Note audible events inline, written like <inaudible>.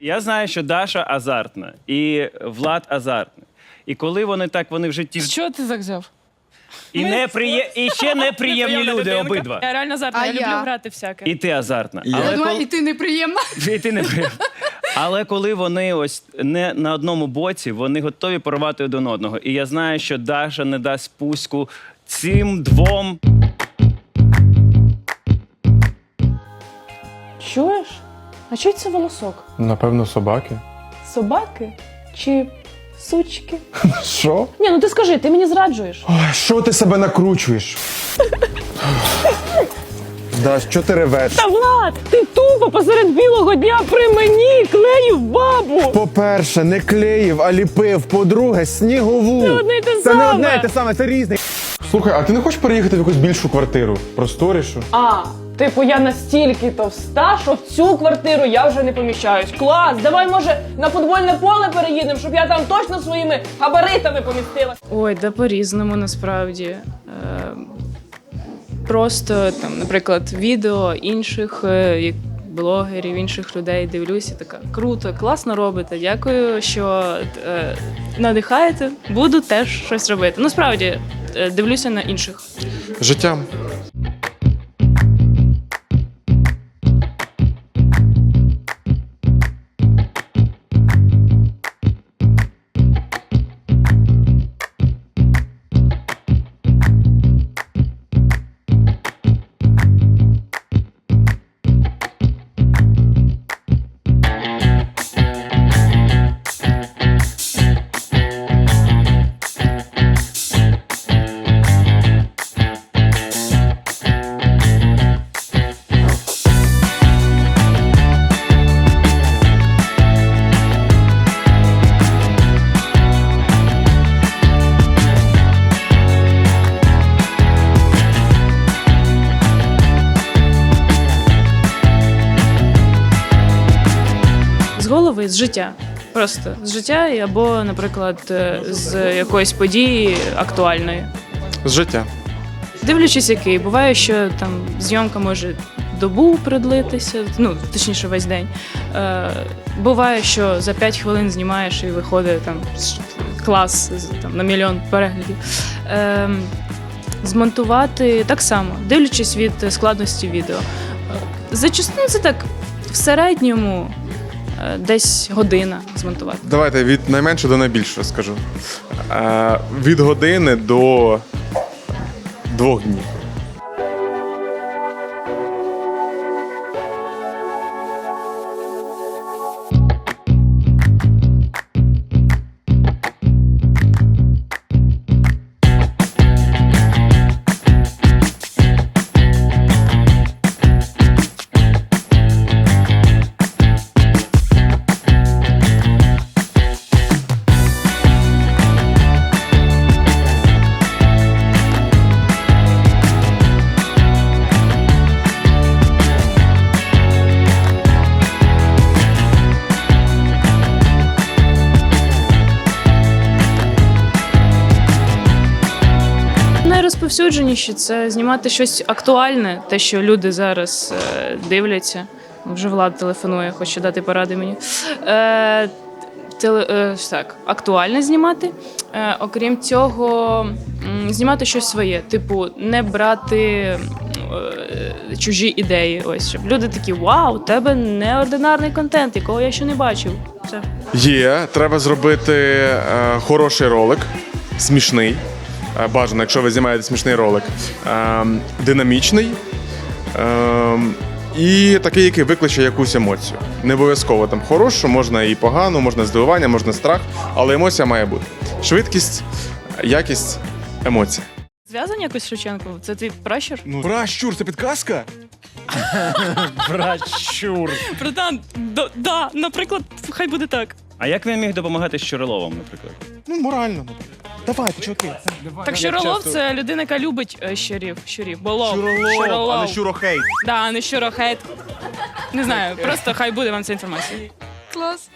Я знаю, що Даша азартна і Влад азартний. І коли вони так, вони в житті Що ти так взяв? і неприє... і ще неприємні люди обидва. Я реально азартна, А я люблю грати всяке. І ти азартна. Я Але, думаю, кол... і ти неприємна. <laughs> і ти неприємна. Але коли вони ось не на одному боці, вони готові порвати один одного. І я знаю, що Даша не дасть спуску цим двом. Чуєш? А чий це волосок? Напевно, собаки. Собаки чи сучки? <laughs> Що? Ні, ну ти скажи, ти мені зраджуєш. Ой, що ти себе накручуєш? <laughs> Да, що ти ревеш? Та Влад, ти тупо посеред білого дня при мені клеїв бабу. По-перше, не клеїв, а ліпив. По-друге, снігову. Це одне й те Це не саме. одне і те саме, це різне. Слухай, а ти не хочеш переїхати в якусь більшу квартиру? Просторішу? А, типу, я настільки товста, що в цю квартиру я вже не поміщаюсь. Клас, давай, може, на футбольне поле переїдемо, щоб я там точно своїми габаритами помістилась. Ой, да по-різному насправді. Е, просто там, наприклад, відео інших е, блогерів, інших людей дивлюся, така круто, класно робите. Дякую, що е, надихаєте. Буду теж щось робити. Ну, справді, е, дивлюся на інших. Життям. З життя. Просто з життя або, наприклад, е, з якоїсь події актуальної. З життя. Дивлячись, який. Буває, що там зйомка може добу продлитися, ну, точніше, весь день. Е, буває, що за 5 хвилин знімаєш і виходить там клас там, на мільйон переглядів. Е, змонтувати так само, дивлячись від складності відео. Е, Зачасту ну, це так в середньому десь година змонтувати. Давайте від найменшого до найбільшого скажу. Е, від години до двох днів. Найрозповсюдженіші це знімати щось актуальне, те, що люди зараз е, дивляться. Вже влад телефонує, хоче дати поради мені. Е, теле, е, так, актуальне знімати. Е, окрім цього, знімати щось своє, типу, не брати е, чужі ідеї. Ось щоб люди такі: Вау, у тебе неординарний контент, якого я ще не бачив. Все. Є, треба зробити е, хороший ролик, смішний. Е, бажано, якщо ви знімаєте смішний ролик. Е, динамічний. Е, і такий, який викличе якусь емоцію. Не обов'язково там хорошу, можна і погану, можна здивування, можна страх, але емоція має бути. Швидкість, якість, емоція. Зв'язані якось з Шевченком? Це твій пращур? Ну, Пращур, це підказка? <laughs> Брачур. Братан, да, да, наприклад, хай буде так. А як він міг допомагати Щуриловим, наприклад? Ну, морально. Давайте, чуваки. Так Щуролов це людина, яка любить е, щурів. Щурів. Болов. Щуролов, а не щурохейт. Да, а не щурохейт. Не знаю, <laughs> просто хай буде вам ця інформація. Клас.